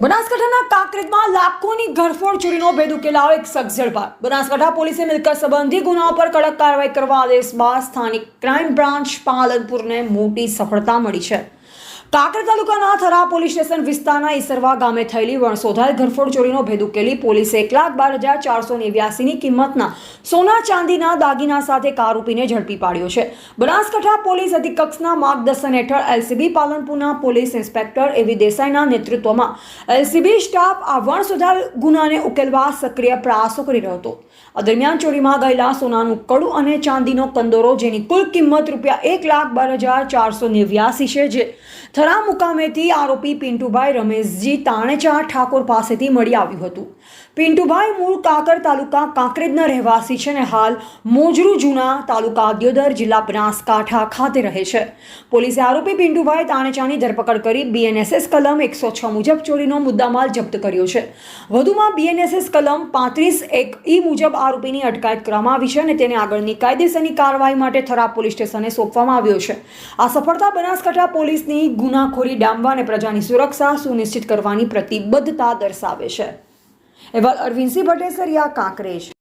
બનાસકાંઠાના કાંકરેજમાં લાખોની ઘરફોડ ચોરીનો ભેદ ઉકેલાયો એક શખ્સ ઝડપાયો બનાસકાંઠા પોલીસે મિલકત સંબંધી ગુનાઓ પર કડક કાર્યવાહી કરવા આદેશ બાદ સ્થાનિક ક્રાઇમ બ્રાન્ચ પાલનપુરને મોટી સફળતા મળી છે. કાંકરેજ તાલુકાના થરા પોલીસ સ્ટેશન વિસ્તારના ઈસરવા ગામે થયેલી વણસોધાયેલ ઘરફોડ ચોરીનો ભેદ ઉકેલી પોલીસે એક લાખ બાર હજાર ચારસો નેવ્યાસીની કિંમતના સોના ચાંદીના દાગીના સાથે કારૂપીને ઝડપી પાડ્યો છે. બનાસકાંઠા પોલીસ અધિકક્ષના માર્ગદર્શન હેઠળ એલસીબી પાલનપુરના પોલીસ ઇન્સ્પેક્ટર એવી દેસાઈના નેતૃત્વમાં એલસીબી સ્ટાફ આ વણસોધાયેલ ગુનાને ઉકેલવા સક્રિય પ્રયાસો કરી રહ્યો હતો. આ દરમિયાન ચોરીમાં ગયેલા સોનાનું કડું અને ચાંદીનો કંદોરો જેની કુલ કિંમત રૂપિયા એક લાખ બાર હજાર ચારસો નેવ્યાસી છે, જે થરા મુકામેથી આરોપી પિન્ટુભાઈ રમેશજી તાણેચા ઠાકોર પાસેથી મળી આવ્યું હતું. પિન્ટુભાઈ મૂળ કાંકર તાલુકા કાંકરેજના રહેવાસી છે અને હાલ મોજરૂ જૂના તાલુકા દિયોદર જિલ્લા બનાસકાંઠા ખાતે રહે છે. પોલીસે આરોપી પિન્ટુભાઈ તાણેચાની ધરપકડ કરી બીએનએસએસ કલમ એકસો છ મુજબ ચોરીનો મુદ્દામાલ જપ્ત કર્યો છે. વધુમાં બીએનએસએસ કલમ પાંત્રીસ એક ઈ મુજબ આરોપીની અટકાયત કરવામાં આવી છે અને તેને આગળની કાયદેસરની કાર્યવાહી માટે થરા પોલીસ સ્ટેશને સોંપવામાં આવ્યો છે. આ સફળતા બનાસકાંઠા પોલીસની ગુનાખોરી ડામવા અને પ્રજાની સુરક્ષા સુનિશ્ચિત કરવાની પ્રતિબદ્ધતા દર્શાવે છે. એવા અરવિંદસિંહ ભટ્ટેસરિયા કાંકરેજ.